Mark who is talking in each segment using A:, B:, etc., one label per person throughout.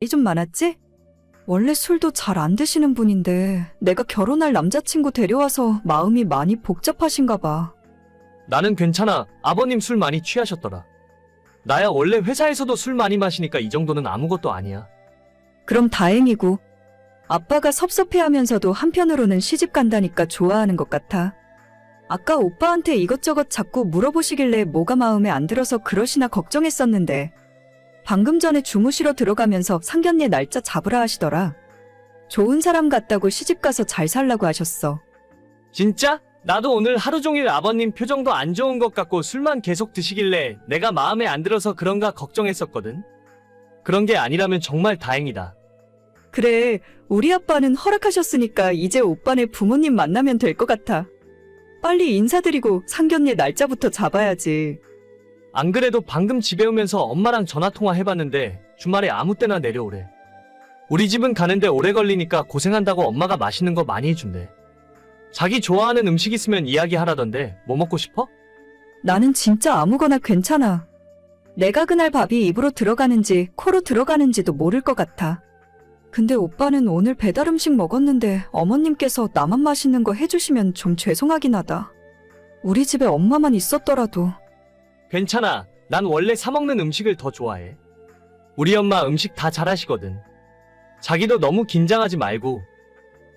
A: 이 좀 많았지? 원래 술도 잘 안 드시는 분인데 내가 결혼할 남자친구 데려와서 마음이 많이 복잡하신가 봐.
B: 나는 괜찮아. 아버님 술 많이 취하셨더라. 나야 원래 회사에서도 술 많이 마시니까 이 정도는 아무것도 아니야.
A: 그럼 다행이고 아빠가 섭섭해하면서도 한편으로는 시집 간다니까 좋아하는 것 같아. 아까 오빠한테 이것저것 자꾸 물어보시길래 뭐가 마음에 안 들어서 그러시나 걱정했었는데 방금 전에 주무시러 들어가면서 상견례 날짜 잡으라 하시더라. 좋은 사람 같다고 시집 가서 잘 살라고 하셨어.
B: 진짜? 나도 오늘 하루 종일 아버님 표정도 안 좋은 것 같고 술만 계속 드시길래 내가 마음에 안 들어서 그런가 걱정했었거든. 그런 게 아니라면 정말 다행이다.
A: 그래, 우리 아빠는 허락하셨으니까 이제 오빠네 부모님 만나면 될 것 같아. 빨리 인사드리고 상견례 날짜부터 잡아야지.
B: 안 그래도 방금 집에 오면서 엄마랑 전화통화 해봤는데 주말에 아무 때나 내려오래. 우리 집은 가는데 오래 걸리니까 고생한다고 엄마가 맛있는 거 많이 해준대. 자기 좋아하는 음식 있으면 이야기하라던데 뭐 먹고 싶어?
A: 나는 진짜 아무거나 괜찮아. 내가 그날 밥이 입으로 들어가는지 코로 들어가는지도 모를 것 같아. 근데 오빠는 오늘 배달 음식 먹었는데 어머님께서 나만 맛있는 거 해주시면 좀 죄송하긴 하다. 우리 집에 엄마만 있었더라도
B: 괜찮아. 난 원래 사먹는 음식을 더 좋아해. 우리 엄마 음식 다 잘하시거든. 자기도 너무 긴장하지 말고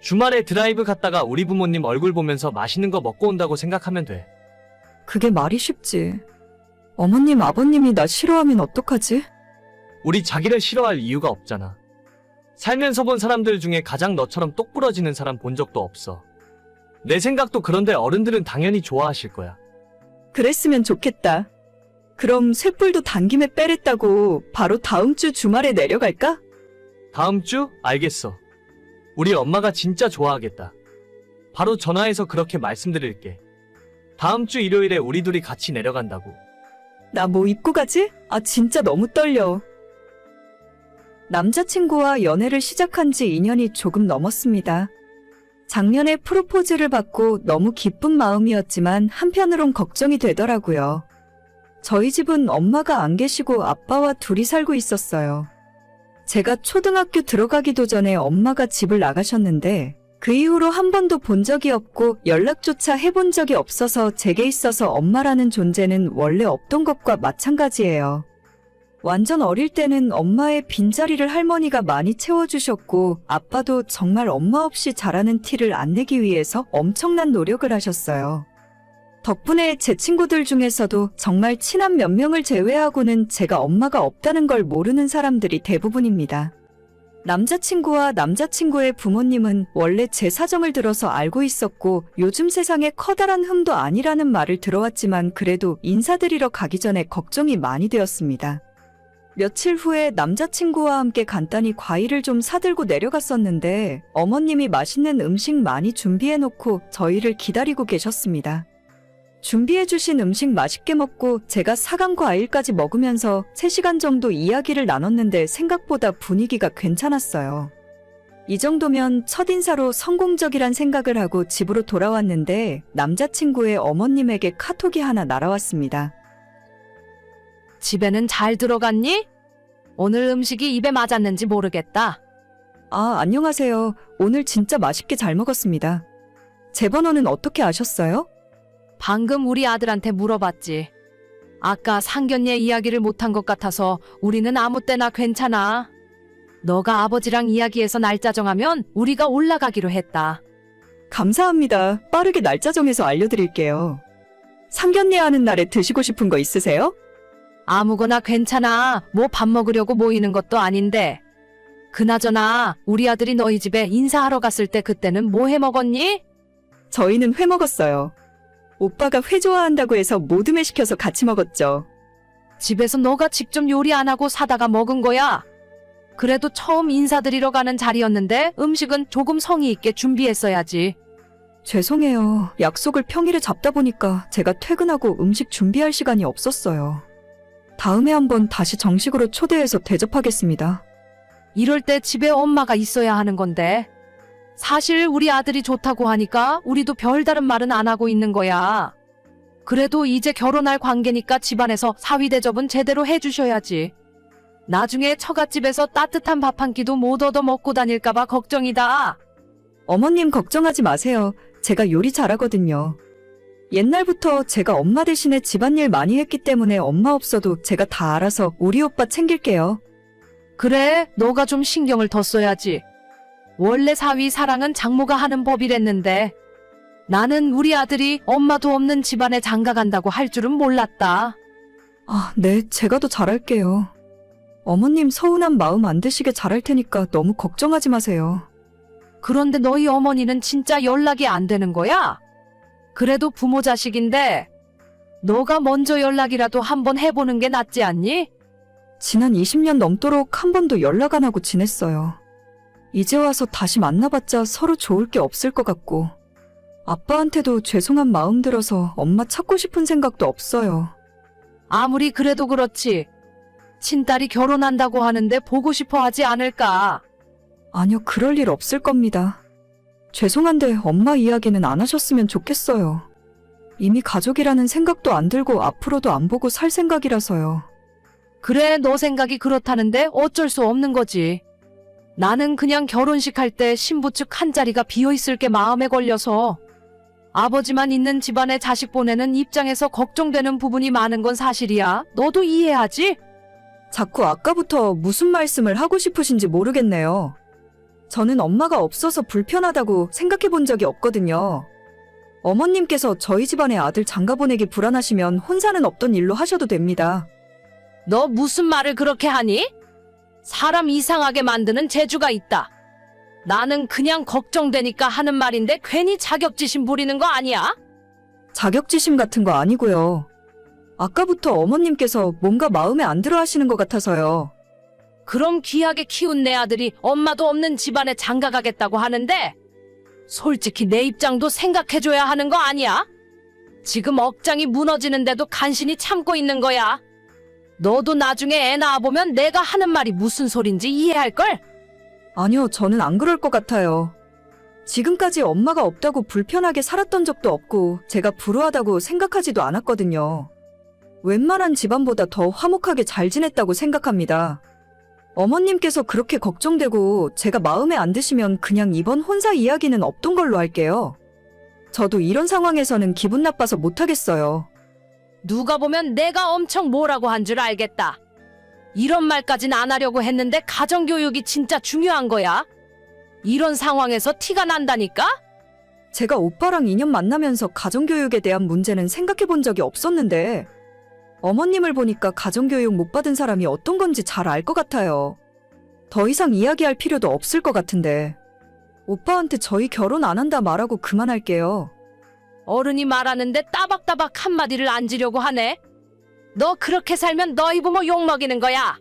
B: 주말에 드라이브 갔다가 우리 부모님 얼굴 보면서 맛있는 거 먹고 온다고 생각하면 돼.
A: 그게 말이 쉽지. 어머님, 아버님이 나 싫어하면 어떡하지?
B: 우리 자기를 싫어할 이유가 없잖아. 살면서 본 사람들 중에 가장 너처럼 똑부러지는 사람 본 적도 없어. 내 생각도 그런데 어른들은 당연히 좋아하실 거야.
A: 그랬으면 좋겠다. 그럼 쇳불도 당김에 빼랬다고 바로 다음 주 주말에 내려갈까?
B: 다음 주? 알겠어. 우리 엄마가 진짜 좋아하겠다. 바로 전화해서 그렇게 말씀드릴게. 다음 주 일요일에 우리 둘이 같이 내려간다고.
A: 나 뭐 입고 가지? 아, 진짜 너무 떨려. 남자친구와 연애를 시작한 지 2년이 조금 넘었습니다. 작년에 프로포즈를 받고 너무 기쁜 마음이었지만 한편으론 걱정이 되더라고요. 저희 집은 엄마가 안 계시고 아빠와 둘이 살고 있었어요. 제가 초등학교 들어가기도 전에 엄마가 집을 나가셨는데 그 이후로 한 번도 본 적이 없고 연락조차 해본 적이 없어서 제게 있어서 엄마라는 존재는 원래 없던 것과 마찬가지예요. 완전 어릴 때는 엄마의 빈자리를 할머니가 많이 채워주셨고 아빠도 정말 엄마 없이 자라는 티를 안 내기 위해서 엄청난 노력을 하셨어요. 덕분에 제 친구들 중에서도 정말 친한 몇 명을 제외하고는 제가 엄마가 없다는 걸 모르는 사람들이 대부분입니다. 남자친구와 남자친구의 부모님은 원래 제 사정을 들어서 알고 있었고 요즘 세상에 커다란 흠도 아니라는 말을 들어왔지만 그래도 인사드리러 가기 전에 걱정이 많이 되었습니다. 며칠 후에 남자친구와 함께 간단히 과일을 좀 사들고 내려갔었는데 어머님이 맛있는 음식 많이 준비해놓고 저희를 기다리고 계셨습니다. 준비해주신 음식 맛있게 먹고 제가 사간 과일까지 먹으면서 3시간 정도 이야기를 나눴는데 생각보다 분위기가 괜찮았어요. 이 정도면 첫 인사로 성공적이란 생각을 하고 집으로 돌아왔는데 남자친구의 어머님에게 카톡이 하나 날아왔습니다.
C: 집에는 잘 들어갔니? 오늘 음식이 입에 맞았는지 모르겠다.
A: 아, 안녕하세요. 오늘 진짜 맛있게 잘 먹었습니다. 제 번호는 어떻게 아셨어요?
C: 방금 우리 아들한테 물어봤지. 아까 상견례 이야기를 못한 것 같아서 우리는 아무 때나 괜찮아. 너가 아버지랑 이야기해서 날짜 정하면 우리가 올라가기로 했다.
A: 감사합니다. 빠르게 날짜 정해서 알려드릴게요. 상견례 하는 날에 드시고 싶은 거 있으세요?
C: 아무거나 괜찮아. 뭐 밥 먹으려고 모이는 것도 아닌데. 그나저나 우리 아들이 너희 집에 인사하러 갔을 때 그때는 뭐 해 먹었니?
A: 저희는 회 먹었어요. 오빠가 회 좋아한다고 해서 모듬회 시켜서 같이 먹었죠.
C: 집에서 너가 직접 요리 안 하고 사다가 먹은 거야. 그래도 처음 인사드리러 가는 자리였는데 음식은 조금 성의 있게 준비했어야지.
A: 죄송해요. 약속을 평일에 잡다 보니까 제가 퇴근하고 음식 준비할 시간이 없었어요. 다음에 한번 다시 정식으로 초대해서 대접하겠습니다.
C: 이럴 때 집에 엄마가 있어야 하는 건데. 사실 우리 아들이 좋다고 하니까 우리도 별다른 말은 안 하고 있는 거야. 그래도 이제 결혼할 관계니까 집안에서 사위 대접은 제대로 해주셔야지. 나중에 처갓집에서 따뜻한 밥 한 끼도 못 얻어 먹고 다닐까봐 걱정이다.
A: 어머님 걱정하지 마세요. 제가 요리 잘하거든요. 옛날부터 제가 엄마 대신에 집안일 많이 했기 때문에 엄마 없어도 제가 다 알아서 우리 오빠 챙길게요.
C: 그래, 너가 좀 신경을 더 써야지. 원래 사위 사랑은 장모가 하는 법이랬는데 나는 우리 아들이 엄마도 없는 집안에 장가 간다고 할 줄은 몰랐다.
A: 아, 네, 제가 더 잘할게요. 어머님 서운한 마음 안 드시게 잘할 테니까 너무 걱정하지 마세요.
C: 그런데 너희 어머니는 진짜 연락이 안 되는 거야? 그래도 부모 자식인데 너가 먼저 연락이라도 한번 해보는 게 낫지 않니?
A: 지난 20년 넘도록 한 번도 연락 안 하고 지냈어요. 이제 와서 다시 만나봤자 서로 좋을 게 없을 것 같고, 아빠한테도 죄송한 마음 들어서 엄마 찾고 싶은 생각도 없어요.
C: 아무리 그래도 그렇지. 친딸이 결혼한다고 하는데 보고 싶어 하지 않을까?
A: 아니요, 그럴 일 없을 겁니다. 죄송한데 엄마 이야기는 안 하셨으면 좋겠어요. 이미 가족이라는 생각도 안 들고 앞으로도 안 보고 살 생각이라서요.
C: 그래, 너 생각이 그렇다는데 어쩔 수 없는 거지. 나는 그냥 결혼식 할 때 신부 측 한 자리가 비어 있을 게 마음에 걸려서 아버지만 있는 집안에 자식 보내는 입장에서 걱정되는 부분이 많은 건 사실이야. 너도 이해하지?
A: 자꾸 아까부터 무슨 말씀을 하고 싶으신지 모르겠네요. 저는 엄마가 없어서 불편하다고 생각해 본 적이 없거든요. 어머님께서 저희 집안에 아들 장가 보내기 불안하시면 혼사는 없던 일로 하셔도 됩니다.
C: 너 무슨 말을 그렇게 하니? 사람 이상하게 만드는 재주가 있다. 나는 그냥 걱정되니까 하는 말인데 괜히 자격지심 부리는 거 아니야?
A: 자격지심 같은 거 아니고요. 아까부터 어머님께서 뭔가 마음에 안 들어 하시는 것 같아서요.
C: 그럼 귀하게 키운 내 아들이 엄마도 없는 집안에 장가 가겠다고 하는데 솔직히 내 입장도 생각해줘야 하는 거 아니야? 지금 억장이 무너지는데도 간신히 참고 있는 거야. 너도 나중에 애 낳아보면 내가 하는 말이 무슨 소린지 이해할걸?
A: 아니요, 저는 안 그럴 것 같아요. 지금까지 엄마가 없다고 불편하게 살았던 적도 없고, 제가 불우하다고 생각하지도 않았거든요. 웬만한 집안보다 더 화목하게 잘 지냈다고 생각합니다. 어머님께서 그렇게 걱정되고, 제가 마음에 안 드시면 그냥 이번 혼사 이야기는 없던 걸로 할게요. 저도 이런 상황에서는 기분 나빠서 못하겠어요.
C: 누가 보면 내가 엄청 뭐라고 한 줄 알겠다. 이런 말까진 안 하려고 했는데 가정교육이 진짜 중요한 거야. 이런 상황에서 티가 난다니까?
A: 제가 오빠랑 2년 만나면서 가정교육에 대한 문제는 생각해 본 적이 없었는데, 어머님을 보니까 가정교육 못 받은 사람이 어떤 건지 잘 알 것 같아요. 더 이상 이야기할 필요도 없을 것 같은데, 오빠한테 저희 결혼 안 한다 말하고 그만할게요.
C: 어른이 말하는데 따박따박 한마디를 앉으려고 하네. 너 그렇게 살면 너희 부모 욕먹이는 거야.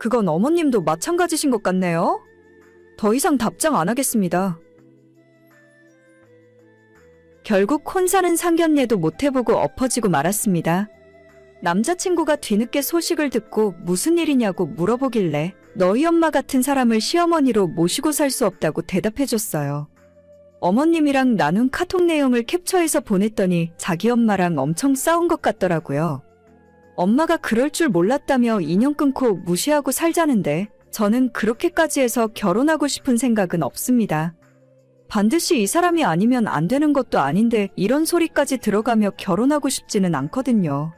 A: 그건 어머님도 마찬가지신 것 같네요. 더 이상 답장 안 하겠습니다. 결국 혼사는 상견례도 못 해보고 엎어지고 말았습니다. 남자친구가 뒤늦게 소식을 듣고 무슨 일이냐고 물어보길래 너희 엄마 같은 사람을 시어머니로 모시고 살 수 없다고 대답해줬어요. 어머님이랑 나눈 카톡 내용을 캡처해서 보냈더니 자기 엄마랑 엄청 싸운 것 같더라고요. 엄마가 그럴 줄 몰랐다며 인연 끊고 무시하고 살자는데 저는 그렇게까지 해서 결혼하고 싶은 생각은 없습니다. 반드시 이 사람이 아니면 안 되는 것도 아닌데 이런 소리까지 들어가며 결혼하고 싶지는 않거든요.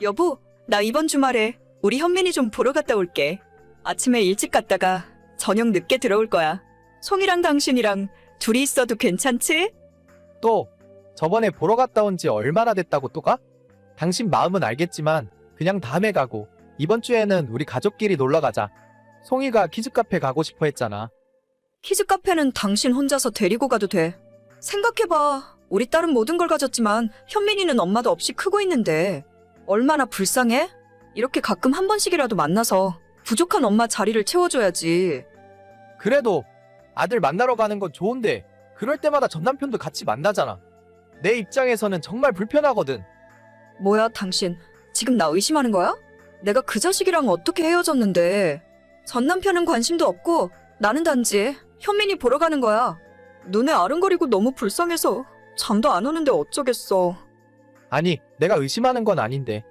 A: 여보, 나 이번 주말에 우리 현민이 좀 보러 갔다 올게. 아침에 일찍 갔다가 저녁 늦게 들어올 거야. 송이랑 당신이랑 둘이 있어도 괜찮지?
D: 또 저번에 보러 갔다 온 지 얼마나 됐다고 또 가? 당신 마음은 알겠지만 그냥 다음에 가고 이번 주에는 우리 가족끼리 놀러 가자. 송이가 키즈 카페 가고 싶어 했잖아.
A: 키즈 카페는 당신 혼자서 데리고 가도 돼. 생각해봐. 우리 딸은 모든 걸 가졌지만 현민이는 엄마도 없이 크고 있는데 얼마나 불쌍해? 이렇게 가끔 한 번씩이라도 만나서 부족한 엄마 자리를 채워줘야지.
D: 그래도 아들 만나러 가는 건 좋은데 그럴 때마다 전 남편도 같이 만나잖아. 내 입장에서는 정말 불편하거든.
A: 뭐야, 당신. 지금 나 의심하는 거야? 내가 그 자식이랑 어떻게 헤어졌는데 전 남편은 관심도 없고 나는 단지 현민이 보러 가는 거야. 눈에 아른거리고 너무 불쌍해서 잠도 안 오는데 어쩌겠어.
D: 아니, 내가 의심하는 건 아닌데.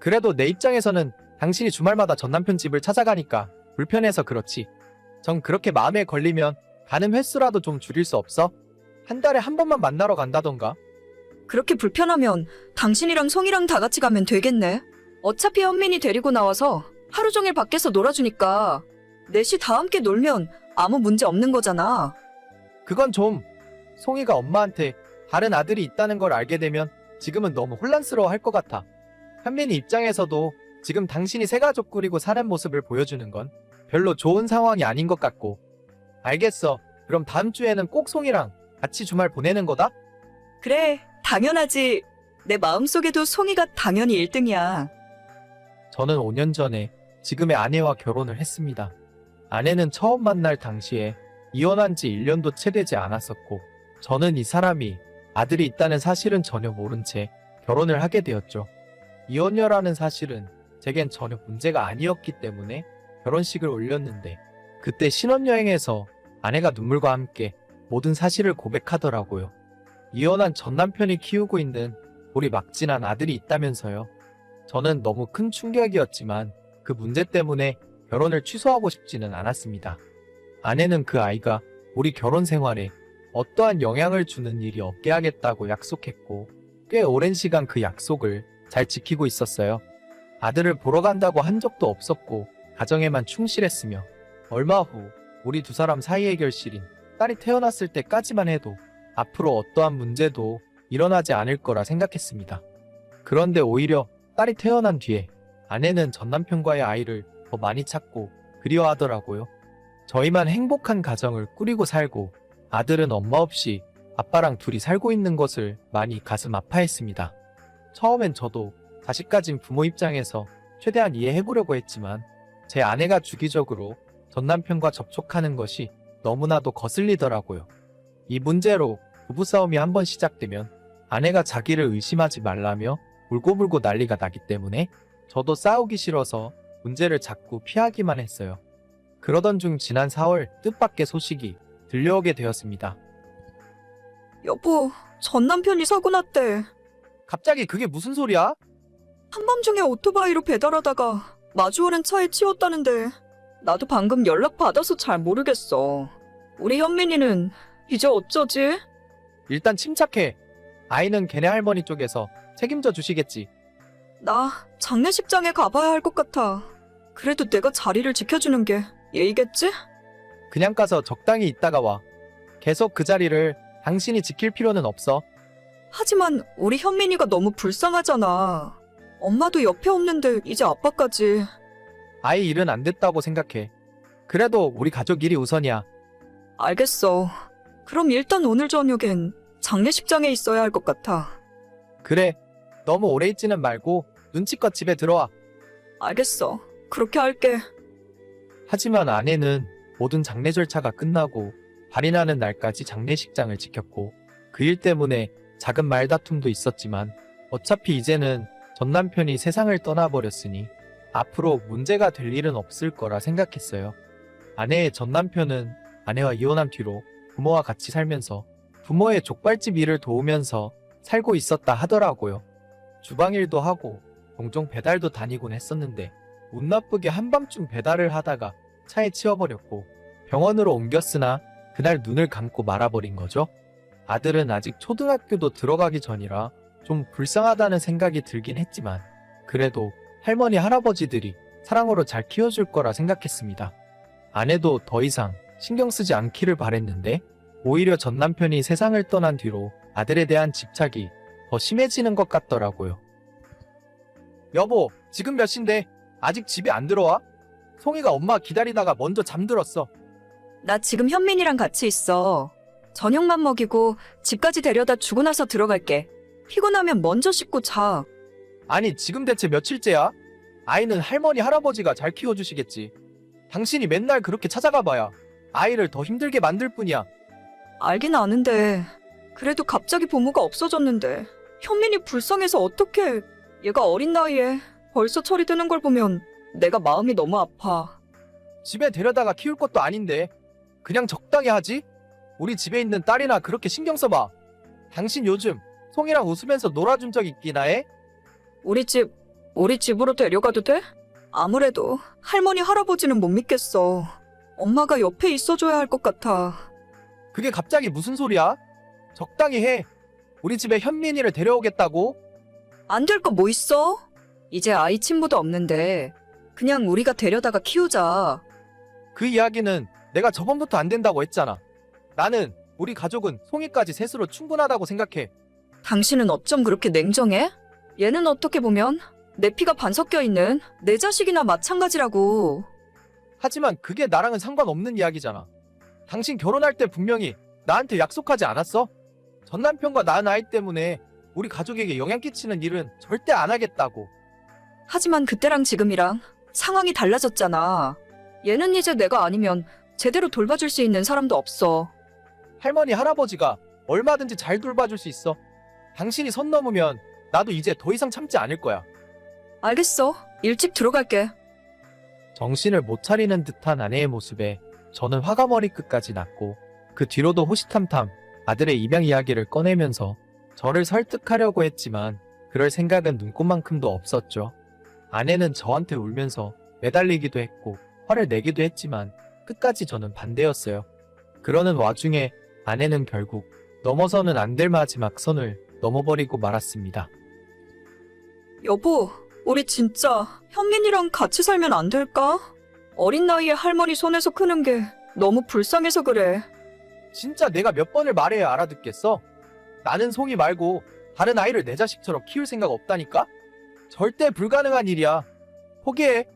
D: 그래도 내 입장에서는 당신이 주말마다 전 남편 집을 찾아가니까 불편해서 그렇지. 전 그렇게 마음에 걸리면 가는 횟수라도 좀 줄일 수 없어? 한 달에 한 번만 만나러 간다던가?
A: 그렇게 불편하면 당신이랑 송이랑 다 같이 가면 되겠네. 어차피 현민이 데리고 나와서 하루 종일 밖에서 놀아주니까 넷이 다 함께 놀면 아무 문제 없는 거잖아.
D: 그건 좀 송이가 엄마한테 다른 아들이 있다는 걸 알게 되면 지금은 너무 혼란스러워 할 것 같아. 현민이 입장에서도 지금 당신이 새 가족 꾸리고 사는 모습을 보여주는 건 별로 좋은 상황이 아닌 것 같고. 알겠어. 그럼 다음 주에는 꼭 송이랑 같이 주말 보내는 거다?
A: 그래, 당연하지. 내 마음속에도 송이가 당연히 1등이야.
D: 저는 5년 전에 지금의 아내와 결혼을 했습니다. 아내는 처음 만날 당시에 이혼한 지 1년도 채 되지 않았었고, 저는 이 사람이 아들이 있다는 사실은 전혀 모른 채 결혼을 하게 되었죠. 이혼녀라는 사실은 제겐 전혀 문제가 아니었기 때문에 결혼식을 올렸는데, 그때 신혼여행에서 아내가 눈물과 함께 모든 사실을 고백하더라고요. 이혼한 전 남편이 키우고 있는 우리 막진한 아들이 있다면서요. 저는 너무 큰 충격이었지만 그 문제 때문에 결혼을 취소하고 싶지는 않았습니다. 아내는 그 아이가 우리 결혼 생활에 어떠한 영향을 주는 일이 없게 하겠다고 약속했고 꽤 오랜 시간 그 약속을 잘 지키고 있었어요. 아들을 보러 간다고 한 적도 없었고 가정에만 충실했으며 얼마 후 우리 두 사람 사이의 결실인 딸이 태어났을 때까지만 해도 앞으로 어떠한 문제도 일어나지 않을 거라 생각했습니다. 그런데 오히려 딸이 태어난 뒤에 아내는 전 남편과의 아이를 더 많이 찾고 그리워하더라고요. 저희만 행복한 가정을 꾸리고 살고 아들은 엄마 없이 아빠랑 둘이 살고 있는 것을 많이 가슴 아파했습니다. 처음엔 저도 자식 가진 부모 입장에서 최대한 이해해보려고 했지만 제 아내가 주기적으로 전 남편과 접촉하는 것이 너무나도 거슬리더라고요. 이 문제로 부부싸움이 한번 시작되면 아내가 자기를 의심하지 말라며 울고불고 난리가 나기 때문에 저도 싸우기 싫어서 문제를 자꾸 피하기만 했어요. 그러던 중 지난 4월 뜻밖의 소식이 들려오게 되었습니다.
A: 여보, 전 남편이 사고 났대.
D: 갑자기 그게 무슨 소리야?
A: 한밤중에 오토바이로 배달하다가 마주오는 차에 치웠다는데 나도 방금 연락 받아서 잘 모르겠어. 우리 현민이는 이제 어쩌지?
D: 일단 침착해. 아이는 걔네 할머니 쪽에서 책임져 주시겠지.
A: 나 장례식장에 가봐야 할 것 같아. 그래도 내가 자리를 지켜주는 게 예의겠지?
D: 그냥 가서 적당히 있다가 와. 계속 그 자리를 당신이 지킬 필요는 없어.
A: 하지만 우리 현민이가 너무 불쌍하잖아. 엄마도 옆에 없는데 이제 아빠까지.
D: 아이 일은 안 됐다고 생각해. 그래도 우리 가족 일이 우선이야.
A: 알겠어. 그럼 일단 오늘 저녁엔 장례식장에 있어야 할 것 같아.
D: 그래. 너무 오래 있지는 말고 눈치껏 집에 들어와.
A: 알겠어. 그렇게 할게.
D: 하지만 아내는 모든 장례 절차가 끝나고 발이 나는 날까지 장례식장을 지켰고 그 일 때문에 작은 말다툼도 있었지만 어차피 이제는 전 남편이 세상을 떠나버렸으니 앞으로 문제가 될 일은 없을 거라 생각했어요. 아내의 전 남편은 아내와 이혼한 뒤로 부모와 같이 살면서 부모의 족발집 일을 도우면서 살고 있었다 하더라고요. 주방 일도 하고 종종 배달도 다니곤 했었는데 운 나쁘게 한밤중 배달을 하다가 차에 치워버렸고 병원으로 옮겼으나 그날 눈을 감고 말아버린 거죠. 아들은 아직 초등학교도 들어가기 전이라 좀 불쌍하다는 생각이 들긴 했지만 그래도 할머니 할아버지들이 사랑으로 잘 키워줄 거라 생각했습니다. 아내도 더 이상 신경 쓰지 않기를 바랬는데 오히려 전 남편이 세상을 떠난 뒤로 아들에 대한 집착이 더 심해지는 것 같더라고요. 여보, 지금 몇 시인데 아직 집에 안 들어와? 송이가 엄마 기다리다가 먼저 잠들었어.
A: 나 지금 현민이랑 같이 있어. 저녁만 먹이고 집까지 데려다 주고 나서 들어갈게. 피곤하면 먼저 씻고 자.
D: 아니, 지금 대체 며칠째야? 아이는 할머니, 할아버지가 잘 키워주시겠지. 당신이 맨날 그렇게 찾아가 봐야 아이를 더 힘들게 만들 뿐이야.
A: 알긴 아는데. 그래도 갑자기 부모가 없어졌는데. 현민이 불쌍해서 어떡해. 얘가 어린 나이에 벌써 처리되는 걸 보면 내가 마음이 너무 아파.
D: 집에 데려다가 키울 것도 아닌데 그냥 적당히 하지? 우리 집에 있는 딸이나 그렇게 신경 써봐. 당신 요즘 송이랑 웃으면서 놀아준 적 있기나 해?
A: 우리 집 우리 집으로 데려가도 돼? 아무래도 할머니 할아버지는 못 믿겠어. 엄마가 옆에 있어줘야 할 것 같아.
D: 그게 갑자기 무슨 소리야? 적당히 해. 우리 집에 현민이를 데려오겠다고?
A: 안 될 거 뭐 있어? 이제 아이 친부도 없는데 그냥 우리가 데려다가 키우자.
D: 그 이야기는 내가 저번부터 안 된다고 했잖아. 나는 우리 가족은 송이까지 셋으로 충분하다고 생각해.
A: 당신은 어쩜 그렇게 냉정해? 얘는 어떻게 보면 내 피가 반 섞여 있는 내 자식이나 마찬가지라고.
D: 하지만 그게 나랑은 상관없는 이야기잖아. 당신 결혼할 때 분명히 나한테 약속하지 않았어? 전 남편과 낳은 아이 때문에 우리 가족에게 영향 끼치는 일은 절대 안 하겠다고.
A: 하지만 그때랑 지금이랑 상황이 달라졌잖아. 얘는 이제 내가 아니면 제대로 돌봐줄 수 있는 사람도 없어.
D: 할머니, 할아버지가 얼마든지 잘 돌봐줄 수 있어. 당신이 선 넘으면 나도 이제 더 이상 참지 않을 거야.
A: 알겠어. 일찍 들어갈게.
D: 정신을 못 차리는 듯한 아내의 모습에 저는 화가 머리끝까지 났고 그 뒤로도 호시탐탐 아들의 입양 이야기를 꺼내면서 저를 설득하려고 했지만 그럴 생각은 눈꽃만큼도 없었죠. 아내는 저한테 울면서 매달리기도 했고 화를 내기도 했지만 끝까지 저는 반대였어요. 그러는 와중에 아내는 결국 넘어서는 안 될 마지막 선을 넘어버리고 말았습니다.
A: 여보, 우리 진짜 현민이랑 같이 살면 안 될까? 어린 나이에 할머니 손에서 크는 게 너무 불쌍해서 그래.
D: 진짜 내가 몇 번을 말해야 알아듣겠어? 나는 송이 말고 다른 아이를 내 자식처럼 키울 생각 없다니까? 절대 불가능한 일이야. 포기해.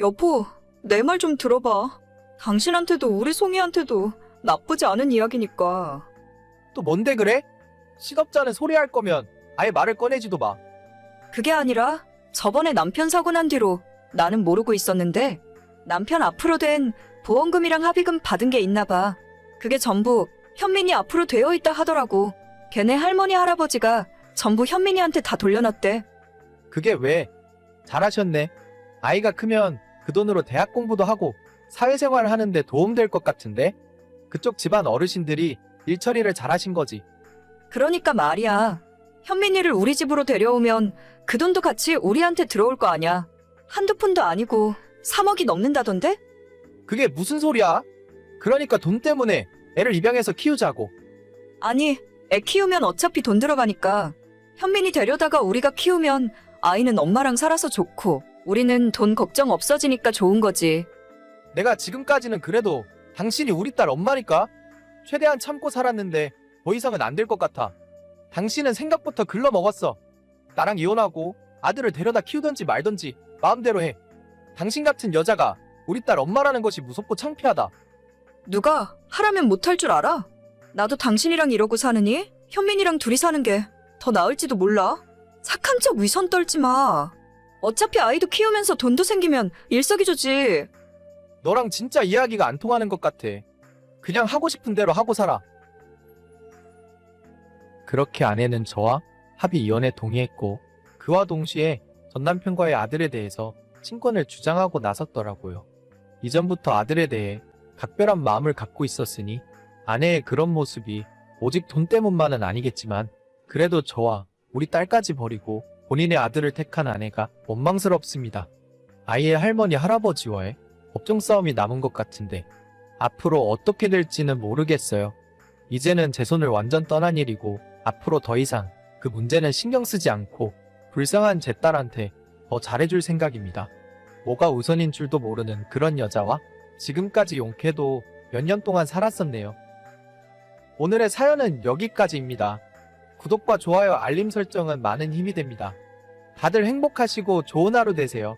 A: 여보, 내 말 좀 들어봐. 당신한테도 우리 송이한테도 나쁘지 않은 이야기니까.
D: 또 뭔데 그래? 시덥잖은 소리 할 거면 아예 말을 꺼내지도 마.
A: 그게 아니라 저번에 남편 사고 난 뒤로 나는 모르고 있었는데 남편 앞으로 된 보험금이랑 합의금 받은 게 있나 봐. 그게 전부 현민이 앞으로 되어 있다 하더라고. 걔네 할머니 할아버지가 전부 현민이한테 다 돌려놨대.
D: 그게 왜? 잘하셨네. 아이가 크면 그 돈으로 대학 공부도 하고 사회생활 하는데 도움될 것 같은데? 그쪽 집안 어르신들이 일 처리를 잘하신 거지.
A: 그러니까 말이야. 현민이를 우리 집으로 데려오면 그 돈도 같이 우리한테 들어올 거 아냐. 한두 푼도 아니고 3억이 넘는다던데?
D: 그게 무슨 소리야? 그러니까 돈 때문에 애를 입양해서 키우자고.
A: 아니, 애 키우면 어차피 돈 들어가니까. 현민이 데려다가 우리가 키우면 아이는 엄마랑 살아서 좋고, 우리는 돈 걱정 없어지니까 좋은 거지.
D: 내가 지금까지는 그래도 당신이 우리 딸 엄마니까 최대한 참고 살았는데 더 이상은 안 될 것 같아. 당신은 생각부터 글러 먹었어. 나랑 이혼하고 아들을 데려다 키우던지 말던지 마음대로 해. 당신 같은 여자가 우리 딸 엄마라는 것이 무섭고 창피하다.
A: 누가 하라면 못할 줄 알아? 나도 당신이랑 이러고 사느니 현민이랑 둘이 사는 게 더 나을지도 몰라. 착한 척 위선 떨지 마. 어차피 아이도 키우면서 돈도 생기면 일석이조지.
D: 너랑 진짜 이야기가 안 통하는 것 같아. 그냥 하고 싶은 대로 하고 살아. 그렇게 아내는 저와 합의 이혼에 동의했고 그와 동시에 전 남편과의 아들에 대해서 친권을 주장하고 나섰더라고요. 이전부터 아들에 대해 각별한 마음을 갖고 있었으니 아내의 그런 모습이 오직 돈 때문만은 아니겠지만 그래도 저와 우리 딸까지 버리고 본인의 아들을 택한 아내가 원망스럽습니다. 아이의 할머니 할아버지와의 법정 싸움이 남은 것 같은데 앞으로 어떻게 될지는 모르겠어요. 이제는 제 손을 완전 떠난 일이고 앞으로 더 이상 그 문제는 신경 쓰지 않고 불쌍한 제 딸한테 더 잘해줄 생각입니다. 뭐가 우선인 줄도 모르는 그런 여자와 지금까지 용케도 몇 년 동안 살았었네요. 오늘의 사연은 여기까지입니다. 구독과 좋아요, 알림 설정은 많은 힘이 됩니다. 다들 행복하시고 좋은 하루 되세요.